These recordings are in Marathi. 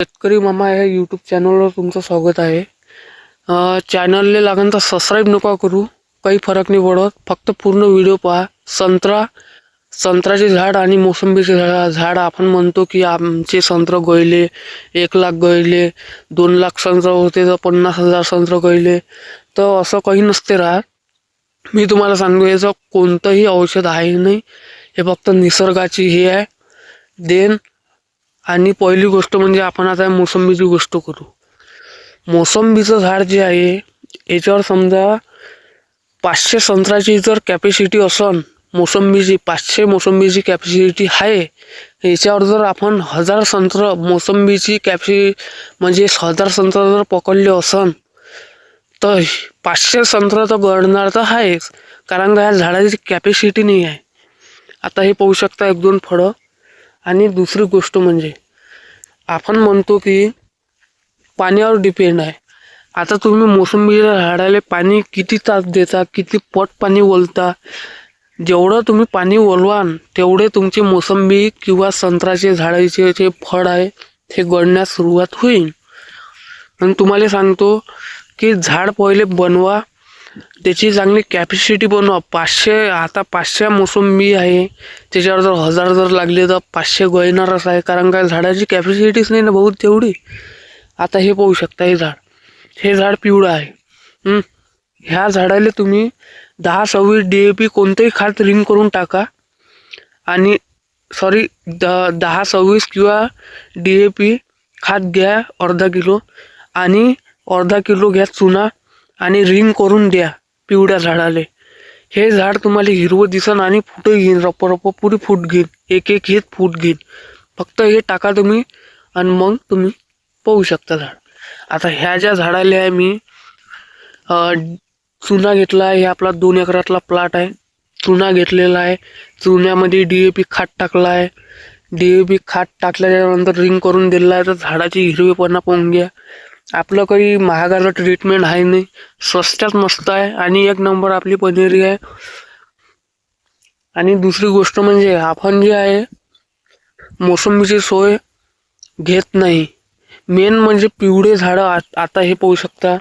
शेतकरी मामा या यूट्यूब चॅनलवर तुमचं स्वागत आहे. चॅनलला लागेल तर सबस्क्राईब नका करू काही फरक नाही पडत. फक्त पूर्ण व्हिडिओ पहा. संत्रा संत्र्याचे झाड आणि मोसंबीचे झाड झाड आपण म्हणतो की आमचे संत्र गळले एक लाख गळले दोन लाख संत्र होते तर पन्नास हजार संत्र गळले. तर असं काही नसते राहत. मी तुम्हाला सांगतो याचं कोणतंही औषध आहे नाही हे फक्त निसर्गाची हे आहे. देण आणि पहिली गोष्ट म्हणजे आपण आता मोसंबीची गोष्ट करू. मोसंबीचं झाड जे आहे याच्यावर समजा पाचशे संत्र्याची जर कॅपॅसिटी असन मोसंबीची पाचशे मोसंबीची कॅपॅसिटी आहे याच्यावर जर आपण हजार संत्र मोसंबीची कॅपॅसिटी म्हणजे हजार संत्र जर पकडले असन तर पाचशे संत्र तर गळणार तर आहेच कारण का या झाडाची कॅपॅसिटी नाही आहे. आता हे पाहू शकता एक दोन फळं. आणि दुसरी गोष्ट म्हणजे आपण म्हणतो की पाण्यावर डिपेंड आहे. आता तुम्ही मोसंबीच्या झाडाला पाणी किती तास देता किती पट पाणी ओलता जेवढं तुम्ही पाणी ओलवान तेवढे तुमची मोसंबी किंवा संत्र्याचे झाडाचे जे फळ आहे ते गळण्यास सुरुवात होईल. आणि तुम्हाला सांगतो की झाड पहिले बनवा त्याची चांगली कॅपॅसिटी बनवा पाचशे आता पाचशे मोसंबी आहे. त्याच्यावर जर हजार जर लागले तर पाचशे गळणारच आहे. कारण काय झाडाची कॅपॅसिटीच नाही ना बहुत तेवढी. आता हे पाहू शकता हे झाड. हे झाड पिवळं आहे. ह्या झाडाला तुम्ही दहा सव्वीस डी ए पी कोणतंही खात रिंग करून टाका. आणि सॉरी द दहा सव्वीस किंवा डी ए पी खात घ्या अर्धा किलो. आणि अर्धा किलो घ्या चुना. आणि रिंग करून द्या पिवळ्या झाडाले. हे झाड तुम्हाला हिरवं दिसन आणि फुटं घेईन रप्प रप्प पुरी फूट घेईन एक एक हेच फूट घेईन. फक्त हे टाका तुम्ही आणि मग तुम्ही पाहू शकता झाड. आता ह्या ज्या झाडाले आहे मी चुना घेतला आहे हे आपला दोन एकरातला प्लॉट आहे. चुना घेतलेला आहे. चुन्यामध्ये डी ए पी खात टाकला आहे. डी ए पी खात टाकल्यानंतर रिंग करून दिलेला आहे. तर झाडाची हिरवेपणा पाहून घ्या. आपलं काही महागाचं ट्रीटमेंट आहे नाही. स्वस्तात मस्त आहे. आणि एक नंबर आपली पनीरी आहे. आणि दुसरी गोष्ट म्हणजे आपण जे आहे मोसंबीची सोय घेत नाही. मेन म्हणजे पिवळे झाडं आ- आता हे पाहू शकता.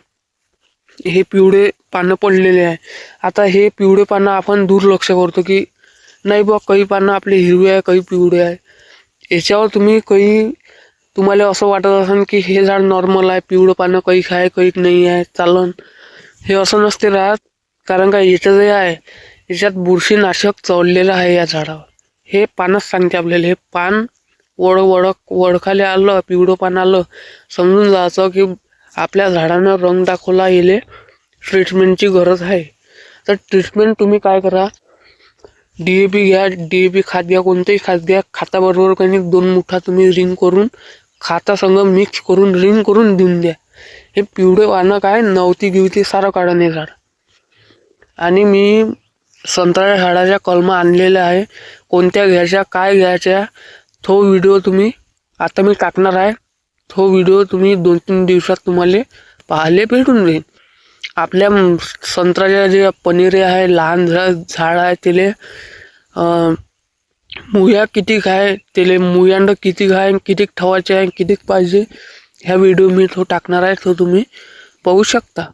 हे पिवळे पानं पडलेले आहे. आता हे पिवळे पानं आपण दुर्लक्ष करतो की नाही बा काही पानं आपले हिरवे आहे काही पिवळे आहे. याच्यावर तुम्ही काही तुम्हाला असं वाटत असेल की हे झाड नॉर्मल आहे पिवळं पानं काही खाय काही नाही आहे चालन. हे असं नसते राहत. कारण का याचं जे आहे याच्यात बुरशीनाशक चढलेलं आहे या झाडावर. हे पानच सांगते आपल्याला. हे पान वड वडक वडखाले आलं पिवळं पान आलं समजून जायचं की आपल्या झाडानं रंग दाखवला येले ट्रीटमेंटची गरज आहे. तर ट्रीटमेंट तुम्ही काय करा? डी ए पी घ्या डी ए पी खात घ्या कोणतंही खात घ्या. खाताबरोबर काही दोन मुठा तुम्ही रिंग करून खातासंग मिक्स करून रिंग करून देऊन द्या. हे पिवळे वाणं काय? नवती गिवती सारं काढून हे झाड. आणि मी संत्र्याच्या झाडाच्या कलमा आणलेल्या आहे. कोणत्या घ्यायच्या काय घ्यायच्या तो व्हिडिओ तुम्ही आता मी टाकणार आहे. तो व्हिडिओ तुम्ही दोन तीन दिवसात तुम्हाला पाहायला भेटून जाईल. आपल्या संत्र्याच्या जे पनीरे आहे लहान झा झाड आहे त्याला मुया किती आहे त्याला मुयांड किती आहे किती ठेवायचे आहे किती पाहिजे ह्या व्हिडिओ मी तो टाकणार आहे तो तुम्ही पाहू शकता.